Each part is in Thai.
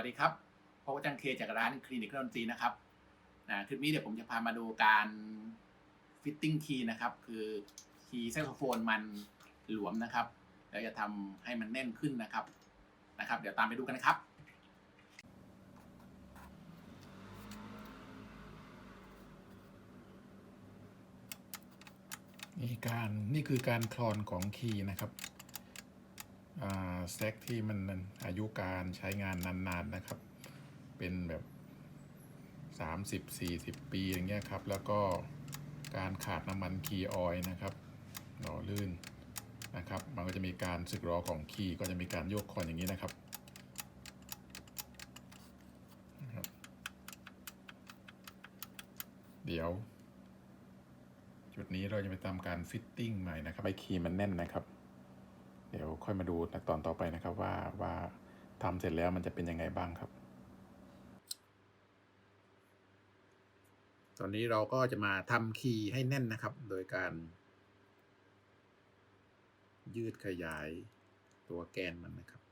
วัสดีครับพบกับจังเคจากร้านคลินิกเครื่องดนตรีนะครับนะคลิปนี้เดี๋ยวผมจะพามาดูการฟิตติ้งคีย์นะครับ คือคีย์แซกโซโฟนมันหลวมนะครับ แล้วจะทำให้มันแน่นขึ้นนะครับ นะครับ เดี๋ยวตามไปดูกันนะครับนี่การนี่คือการคลอนของคีย์นะครับ แซกที่มันอายุการใช้งานนานๆนะครับ เป็นแบบ 30-40 ปีอย่างเงี้ยครับ แล้วก็การขาดน้ำมันคีย์ออยล์นะครับหล่อลื่นนะครับ มันก็จะมีการสึกหรอของคีย์ก็จะมีการโยกคอนอย่างนี้นะครับนะครับเดี๋ยว จุดนี้เราจะไปทำการฟิตติ้งใหม่นะครับให้คีย์มันแน่นนะครับ เดี๋ยวค่อยมาดูตอนต่อไปนะครับว่าว่าทำเสร็จแล้วมันจะเป็นยังไงบ้างครับ ตอนนี้เราก็จะมาทำคีย์ให้แน่นนะครับ โดยการ ยืดขยายตัวแกนมันนะครับ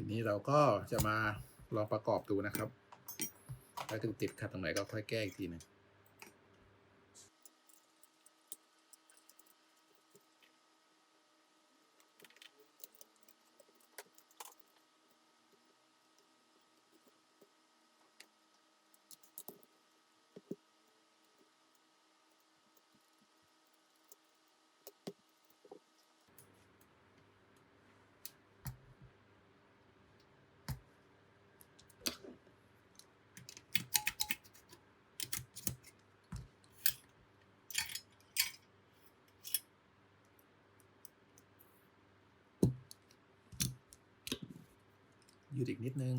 ทีนี้เราก็จะมาลองประกอบดูนะครับ ถ้าถึงติดขัดตรงไหนก็ค่อยแก้อีกทีหนึง ยืดอีกนิดนึง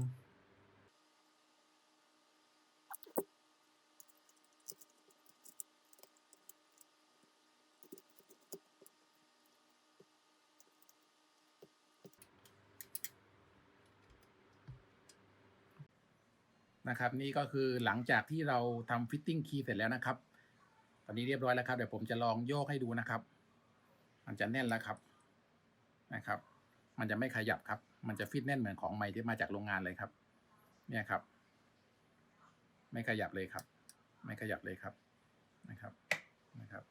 นะครับนี่ก็คือหลังจากที่เราทำฟิตติ้งคีย์เสร็จแล้วนะครับ ตอนนี้เรียบร้อยแล้วครับ เดี๋ยวผมจะลองโยกให้ดูนะครับ มันจะแน่นแล้วครับนะครับ มันจะไม่ขยับครับ มันจะฟิตแน่นเหมือนของใหม่ที่มาจากโรงงานเลยครับ เนี่ยครับ ไม่ขยับเลยครับ ไม่ขยับเลยครับนะครับนะครับ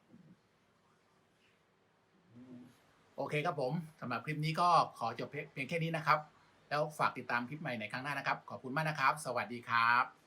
โอเคครับผมสำหรับคลิปนี้ก็ขอจบเพียงแค่นี้นะครับ แล้วฝากติดตามคลิปใหม่ในครั้งหน้านะครับ ขอบคุณมากนะครับ สวัสดีครับ